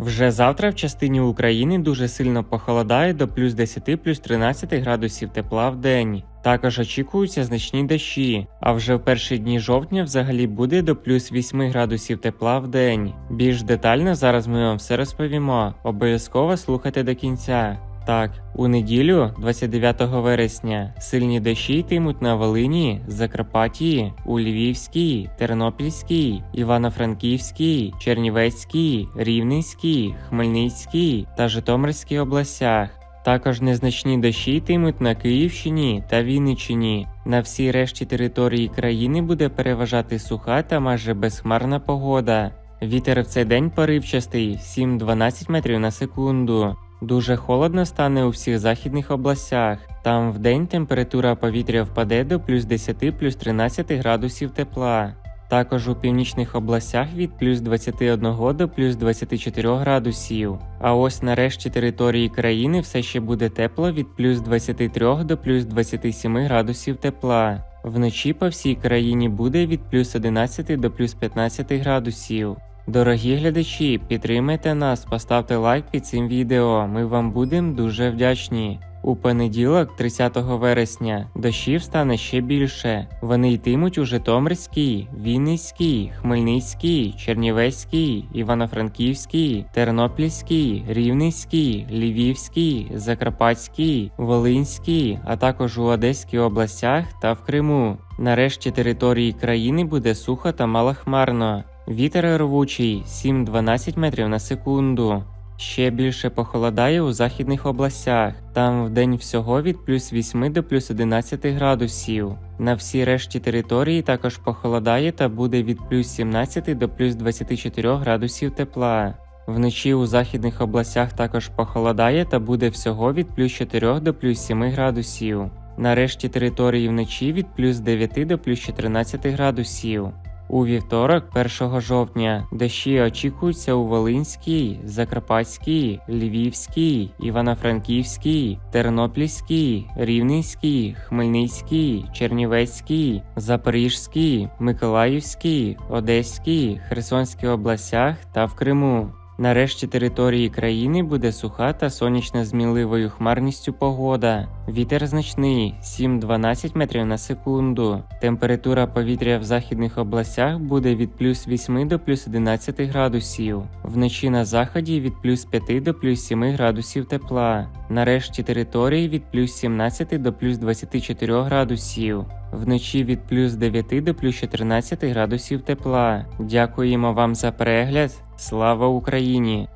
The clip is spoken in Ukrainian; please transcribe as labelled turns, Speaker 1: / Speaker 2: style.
Speaker 1: Вже завтра в частині України дуже сильно похолодає до плюс 10 плюс 13 градусів тепла в день. Також очікуються значні дощі, а вже в перші дні жовтня взагалі буде до плюс 8 градусів тепла в день. Більш детально зараз ми вам все розповімо. Обов'язково слухайте до кінця. Так, у неділю, 29 вересня, сильні дощі йтимуть на Волині, Закарпатті, у Львівській, Тернопільській, Івано-Франківській, Чернівецькій, Рівненській, Хмельницькій та Житомирській областях. Також незначні дощі йтимуть на Київщині та Вінниччині. На всій решті території країни буде переважати суха та майже безхмарна погода. Вітер в цей день поривчастий 7-12 метрів на секунду. Дуже холодно стане у всіх західних областях. Там вдень температура повітря впаде до плюс 10 плюс 13 градусів тепла. Також у північних областях від плюс 21 до плюс 24 градусів. А ось на решті території країни все ще буде тепло від плюс 23 до плюс 27 градусів тепла. Вночі по всій країні буде від плюс 11 до плюс 15 градусів. Дорогі глядачі, підтримайте нас, поставте лайк під цим відео. Ми вам будемо дуже вдячні. У понеділок, 30 вересня, дощів стане ще більше. Вони йтимуть у Житомирській, Вінницькій, Хмельницькій, Чернівецькій, Івано-Франківській, Тернопільській, Рівненській, Львівській, Закарпатській, Волинській, а також у Одеській областях та в Криму. Нарешті території країни буде сухо та малохмарно. Вітер рвучий 7-12 метрів на секунду. Ще більше похолодає у західних областях. Там в день всього від плюс 8 до плюс 11 градусів. На всій решті території також похолодає та буде від плюс 17 до плюс 24 градусів тепла. Вночі у західних областях також похолодає та буде всього від плюс 4 до плюс 7 градусів. На решті території вночі від плюс 9 до плюс 14 градусів. У вівторок, 1 жовтня, дощі очікуються у Волинській, Закарпатській, Львівській, Івано-Франківській, Тернопільській, Рівненській, Хмельницькій, Чернівецькій, Запорізькій, Миколаївській, Одеській, Херсонській областях та в Криму. Нарешті території країни буде суха та сонячна з хмарністю погода. Вітер значний 7-12 метрів на секунду. Температура повітря в західних областях буде від плюс 8 до плюс 11 градусів. Вночі на заході від плюс 5 до плюс 7 градусів тепла. Нарешті території від плюс 17 до плюс 24 градусів. Вночі від плюс 9 до плюс 14 градусів тепла. Дякуємо вам за перегляд. Слава Україні!